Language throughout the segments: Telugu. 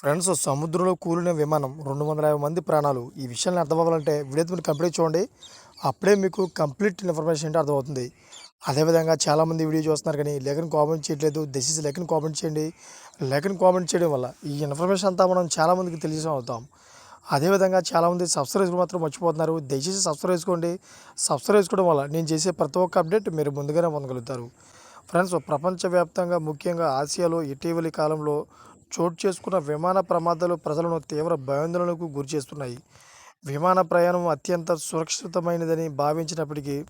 ఫ్రెండ్స్ సముద్రంలో కూలిన విమానం రెండు వందల యాభై మంది ప్రాణాలు. ఈ విషయాన్ని అర్థమవ్వాలంటే వీడియో మీరు కంప్లీట్ చూడండి. అప్పుడే మీకు కంప్లీట్ ఇన్ఫర్మేషన్ ఏంటో అర్థమవుతుంది. అదేవిధంగా చాలామంది వీడియో చూస్తున్నారు కానీ లేఖను కామెంట్ చేయట్లేదు. దయచేసి లేఖను కామెంట్ చేయండి. లేఖను కామెంట్ చేయడం వల్ల ఈ ఇన్ఫర్మేషన్ అంతా మనం చాలామందికి తెలియజేసం అవుతాం. అదేవిధంగా చాలామంది సబ్స్క్రైబ్ మాత్రం మర్చిపోతున్నారు. దయచేసి సబ్స్క్రైబ్ చేసుకోండి. సబ్స్క్రైబ్ చేసుకోవడం వల్ల నేను చేసే ప్రతి ఒక్క అప్డేట్ మీరు ముందుగానే పొందగలుగుతారు. ఫ్రెండ్స్ ప్రపంచవ్యాప్తంగా ముఖ్యంగా ఆసియాలో ఇటీవలి కాలంలో చోటు చేసుకున్న విమాన ప్రమాదాలు ప్రజలను తీవ్ర భయాందోళనకు గురిచేస్తున్నాయి విమాన ప్రయాణం అత్యంత సురక్షితమైనదని భావించినప్పటికీ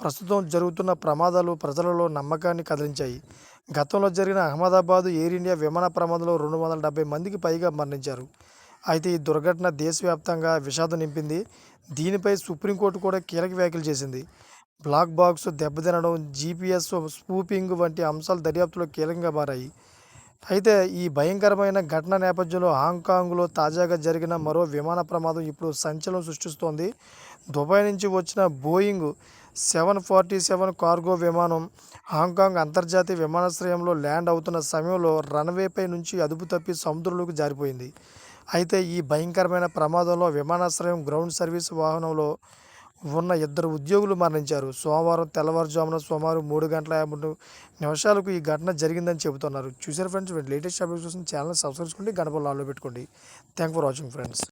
ప్రస్తుతం జరుగుతున్న ప్రమాదాలు ప్రజలలో నమ్మకాన్ని కదిలించాయి. గతంలో జరిగిన అహ్మదాబాద్ ఎయిర్ ఇండియా విమాన ప్రమాదంలో రెండు వందల డెబ్బై మందికి పైగా మరణించారు. అయితే ఈ దుర్ఘటన దేశవ్యాప్తంగా విషాదం నింపింది. దీనిపై సుప్రీంకోర్టు కూడా కీలక వ్యాఖ్యలు చేసింది. బ్లాక్ బాక్స్ దెబ్బతినడం జీపీఎస్ స్పూపింగ్ వంటి అంశాలు దర్యాప్తులో కీలకంగా మారాయి. అయితే ఈ భయంకరమైన ఘటన నేపథ్యంలో హాంకాంగ్లో తాజాగా జరిగిన మరో విమాన ప్రమాదం ఇప్పుడు సంచలనం సృష్టిస్తోంది. దుబాయ్ నుంచి వచ్చిన Boeing seven forty seven cargo విమానం హాంకాంగ్ అంతర్జాతీయ విమానాశ్రయంలో ల్యాండ్ అవుతున్న సమయంలో రన్వేపై నుంచి అదుపు తప్పి సముద్రంలోకి జారిపోయింది. అయితే ఈ భయంకరమైన ప్రమాదంలో విమానాశ్రయం గ్రౌండ్ సర్వీస్ వాహనంలో ఉన్న ఇద్దరు ఉద్యోగులు మరణించారు. సోమవారం తెల్లవారుజామున సుమారు మూడు గంటల యాభై మూడు నిమిషాలకు ఈ ఘటన జరిగిందని చెబుతున్నారు. చూసారు ఫ్రెండ్స్ లేటెస్ట్ అప్డేట్స్ కోసం ఛానల్ సబ్స్క్రైబ్ చేసుకోండి గడప లాలో పెట్టుకోండి. Thank for watching friends